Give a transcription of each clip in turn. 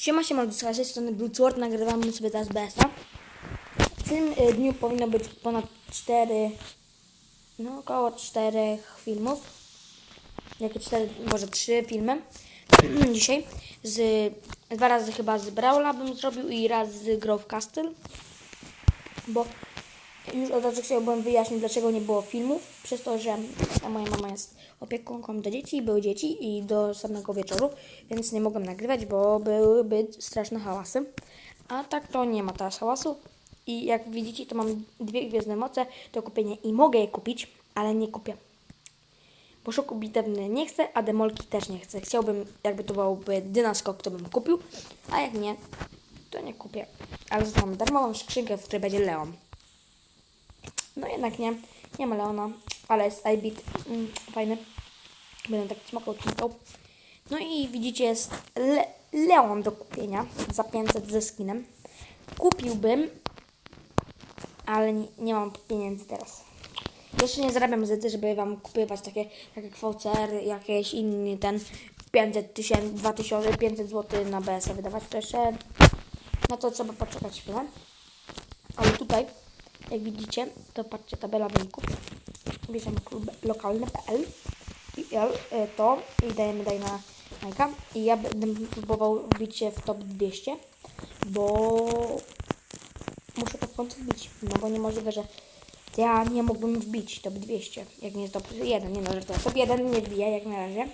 Siema, siema, z tej strony był Sword, nagrywamy sobie teraz BS-a. W tym y, dniu powinno być ponad 4, no około 4 filmów. Jakie 4, może 3 filmy dzisiaj. Z, dwa razy chyba z Brawla bym zrobił i raz z Grove Castle. Bo już od razu chciałbym wyjaśnić, dlaczego nie było filmów. Przez to, że moja mama jest opiekunką do dzieci, były dzieci i do samego wieczoru, więc nie mogłem nagrywać, bo byłyby straszne hałasy. A tak to nie ma teraz hałasu. I jak widzicie, to mam dwie gwiezdne moce do kupienia i mogę je kupić, ale nie kupię. Bo szoku bitewny nie chcę, a demolki też nie chcę. Chciałbym, jakby to byłoby dynaskok, to bym kupił, a jak nie, to nie kupię. Ale mam darmową skrzynkę, w której będzie Leon. No jednak nie, nie ma Leona, ale jest iBit, mm, fajny. Będę tak smokał, cinkał. No i widzicie, jest Le Leon do kupienia za 500 ze skinem. Kupiłbym, ale nie, nie mam pieniędzy teraz. Jeszcze nie zarabiam z żeby wam kupywać takie, tak jak VCR, jakieś inny ten 500 tysięcy, 2500 zł na BS wydawać. To jeszcze, no to trzeba poczekać chwilę. Ale tutaj, jak widzicie, to patrzcie, tabela wyników. Bierzemy klub lokalny.pl y, to i dajemy daj na Majka. I ja będę próbował wbić się w top 200, bo muszę to w końcu wbić. No bo niemożliwe, że ja nie mógłbym wbić top 200, jak nie jest top 1. Nie no, że to top 1 nie wbija jak na razie.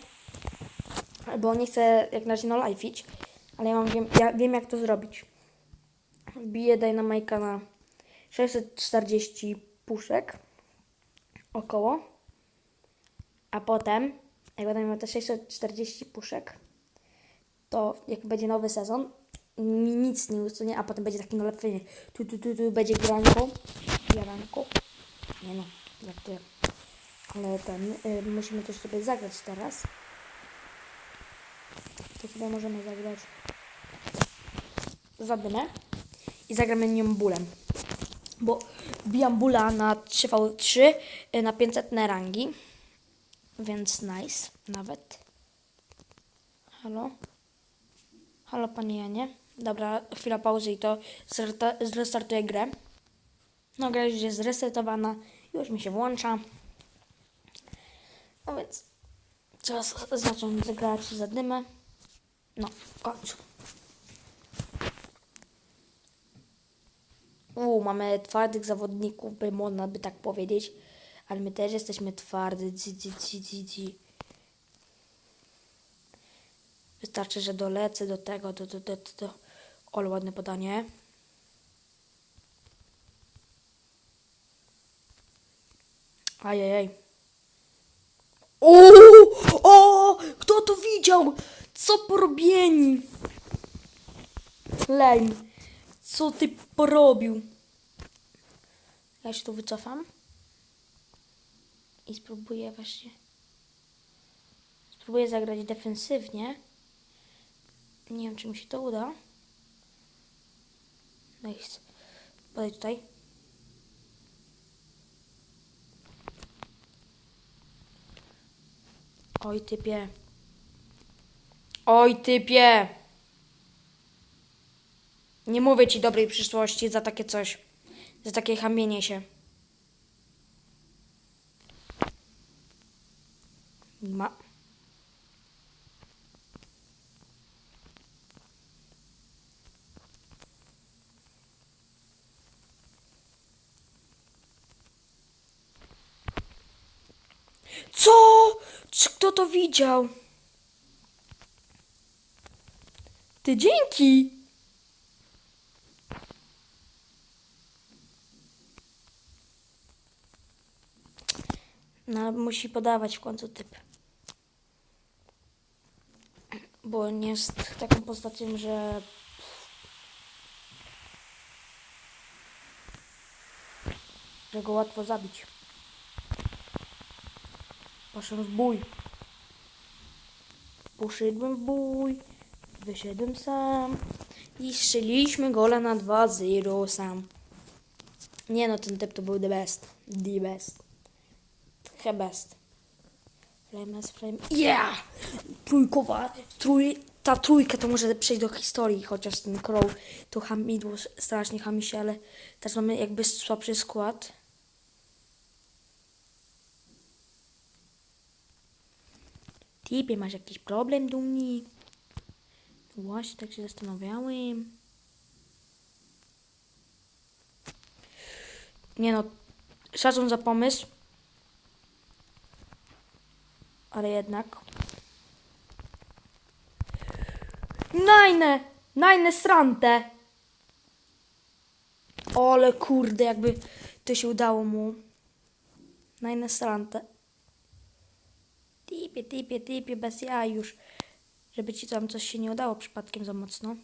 Bo nie chcę jak na razie no live iść, ale ja, mam, wiem, ja wiem jak to zrobić. Wbiję Dynamite'a na 640 puszek około. A potem, jak będę miał te 640 puszek, to jak będzie nowy sezon, mi nic nie usunie, a potem będzie taki nalepszenie. Tu, tu, tu, tu będzie granko. Granko. Nie no, jak to. Ale ten, y, musimy też sobie zagrać teraz. To sobie możemy zagrać. Zadymę. I zagramy nią bólem. Bo bijam bula na 3v3 y, na 500 na rangi. Więc nice, nawet. Halo? Halo, panie Janie. Dobra, chwila pauzy i to zrestartuję grę. No, gra już jest zresetowana. Już mi się włącza. No więc czas zacząć grać za dymę. No, w końcu. U, mamy twardych zawodników, by można by tak powiedzieć. Ale my też jesteśmy twardy. Dzi, dzi, dzi, dzi, dzi. Wystarczy, że dolecę do tego, do, do, do, do, do. Ale ładne podanie. Ajajaj. O, o, kto to widział? Co porobieni? Lame. Co ty porobił? Ja się tu wycofam. I spróbuję właśnie. Spróbuję zagrać defensywnie. Nie wiem, czy mi się to uda. Nice. Podaj tutaj. Oj, typie. Oj, typie. Nie mówię ci dobrej przyszłości za takie coś. Za takie chamienie się. Ma. Co? Czy kto to widział? Ty dzięki! No, musi podawać w końcu typ. Bo on jest taką postacią, że... że go łatwo zabić. Poszedłem w bój. Poszedłem w bój. Wyszedłem sam. I strzeliliśmy gola na 2-0 sam. Nie no, ten typ to był the best. The best. The best. Flame. Yeah! Trójkowa, trój, ta trójka to może przejść do historii, chociaż ten Crow to hamidło strasznie chami się, ale też mamy jakby słabszy skład. Typie, masz jakiś problem, dumni? Właśnie, tak się zastanawiałem. Nie no, szacun za pomysł. Ale jednak. Najne! Najne strante! Ole kurde, jakby to się udało mu. Najne strante. Typie, typie, typie, bez jaj już. Żeby ci tam coś się nie udało przypadkiem za mocno.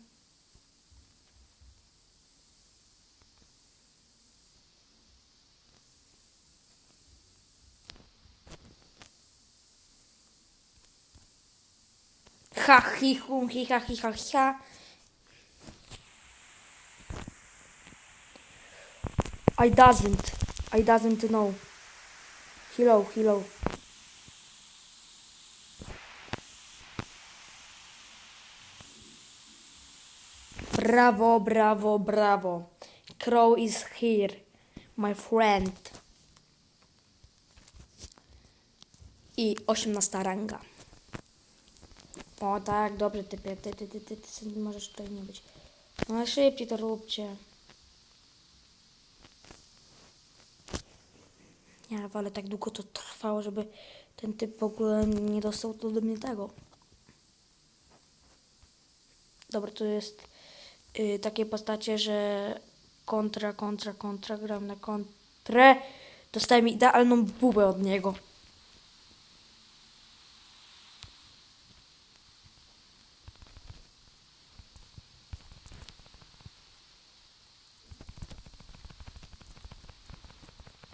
Ha, hi, hum, hi, ha, hi, ha, ha. I doesn't. I doesn't know. Hello, hello. Brawo, brawo, brawo. Crow is here, my friend. I 18 ranga. O tak, dobrze, ty, ty, ty, ty, ty, ty, ty nie możesz tutaj nie być. No szybciej to róbcie. Nie, ale tak długo to trwało, żeby ten typ w ogóle nie dostał do mnie tego. Dobra, to jest y, takie postacie, że kontra, kontra, kontra, gram na kontrę. Dostałem idealną bubę od niego.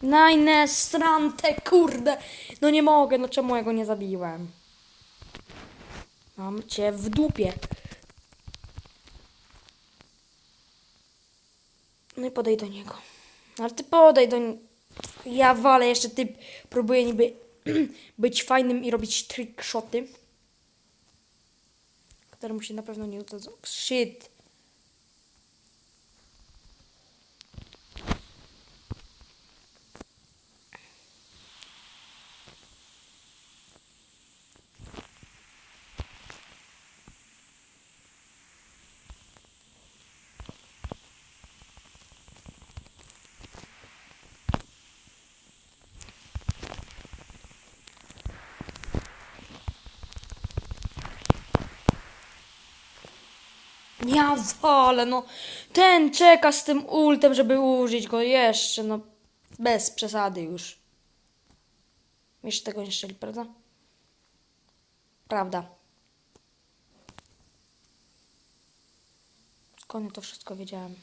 Najne strante, kurde. No nie mogę, no czemu ja go nie zabiłem? Mam cię w dupie. No i podej do niego. Ale ty podej do n- Ja walę, jeszcze ty próbuję niby być fajnym i robić trickshoty. Które mu się na pewno nie udadzą. Shit. Ja walę, no. Ten czeka z tym ultem, żeby użyć go jeszcze, no. Bez przesady już. Jeszcze tego nie strzeli, prawda? Prawda. Ja to wszystko wiedziałem?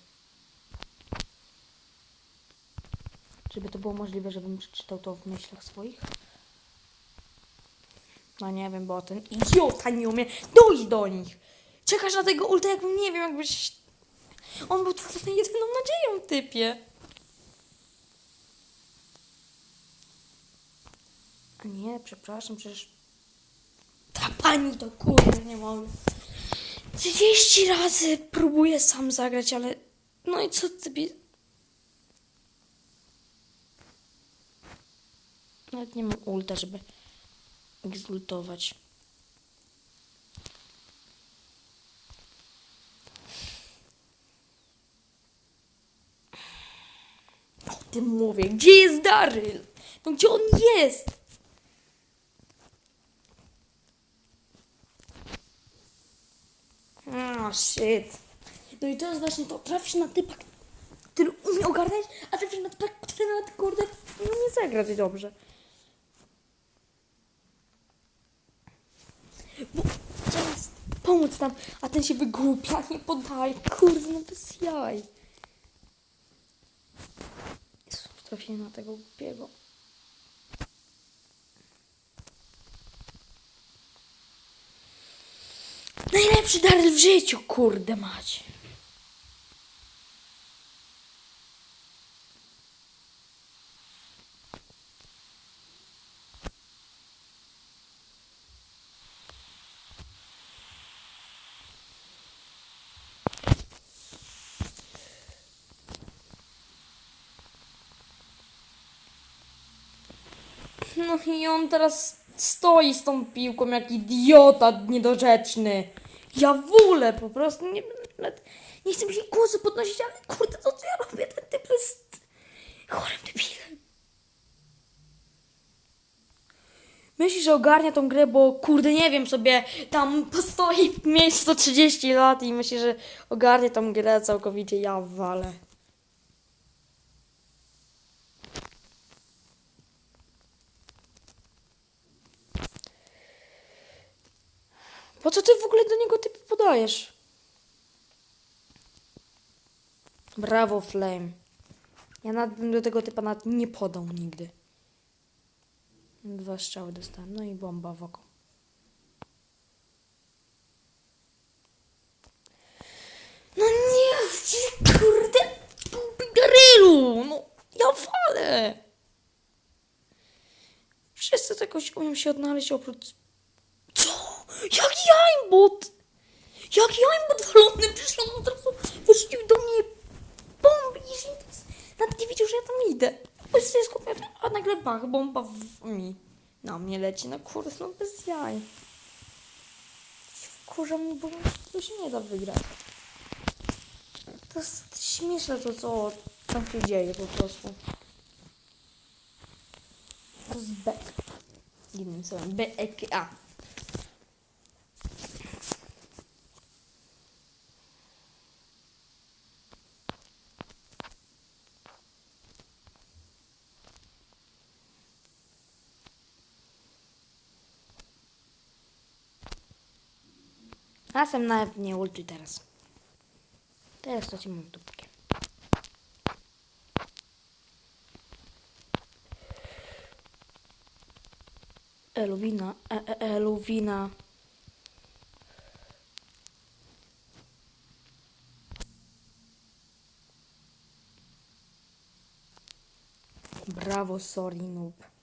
Żeby to było możliwe, żebym przeczytał to w myślach swoich? No nie wiem, bo ten idiota nie umie dojść do nich. Czekasz na tego ulta, jakbym nie wiem, jakbyś... On był twoją jedyną nadzieją, typie. A nie, przepraszam, przecież... Ta pani to kurde, nie mogę. 30 razy próbuję sam zagrać, ale... No i co ty... Nawet nie mam ulta, żeby exultować. O tym mówię. Gdzie jest Daryl? No gdzie on jest? Oh shit. No i to jest właśnie to. Trafisz na typa, który umie ogarniać, a trafisz na typa, który nawet kurde no nie zagrać dobrze. Bo pomóc tam, a ten się wygłupia, nie podaje. Kurde, no bez jaj. Trafiłem na tego głupiego. Najlepszy Daryl w życiu, kurde mać. No i on teraz stoi z tą piłką jak idiota niedorzeczny. Ja w ogóle po prostu nie, nie chcę mi się głosu podnosić, ale kurde, to co ja robię? Ten typ jest chorym debilem. Myśli, że ogarnia tą grę, bo kurde, nie wiem, sobie tam postoi w miejscu 30 lat i myśli, że ogarnie tą grę całkowicie. Ja walę. Po co ty w ogóle do niego typy podajesz? Brawo, Flame. Ja nawet bym do tego typa nawet nie podał nigdy. Dwa strzały dostałem, no i bomba w oko. No nie, kurde, Garylu, no ja walę. Wszyscy jakoś umiem się odnaleźć oprócz... Jaki aimbot? Jaki aimbot walony? Przecież on od razu wyrzucił do mnie jeżeli to jest... Nawet nie wiedział, że ja tam idę. Bo się skupiam, a nagle bach, bomba w mi. Na mnie leci, no kurde, no bez jaj. Kurza mi, bo to się nie da wygrać. To jest śmieszne to, co tam się dzieje po prostu. To jest bek. Jednym słowem, B-E-K-A. A sam nawet nie ultuj teraz. Teraz to ci mam dupkę. Eluwina, e, e, eluwina. Brawo, sorry, noob.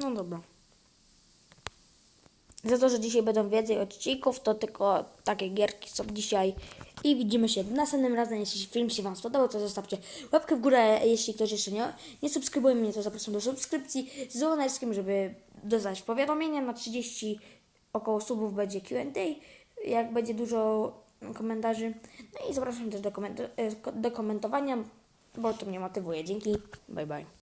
No dobra. To, że dzisiaj będą więcej odcinków, to tylko takie gierki są dzisiaj. I widzimy się następnym razem. Jeśli film się Wam spodobał, to zostawcie łapkę w górę. Jeśli ktoś jeszcze nie, nie subskrybuje mnie, to zapraszam do subskrypcji z dzwoneczkiem, żeby dostać powiadomienia. Na 30 około subów będzie Q&A, jak będzie dużo komentarzy. No i zapraszam też do, koment- do komentowania, bo to mnie motywuje. Dzięki, bye bye.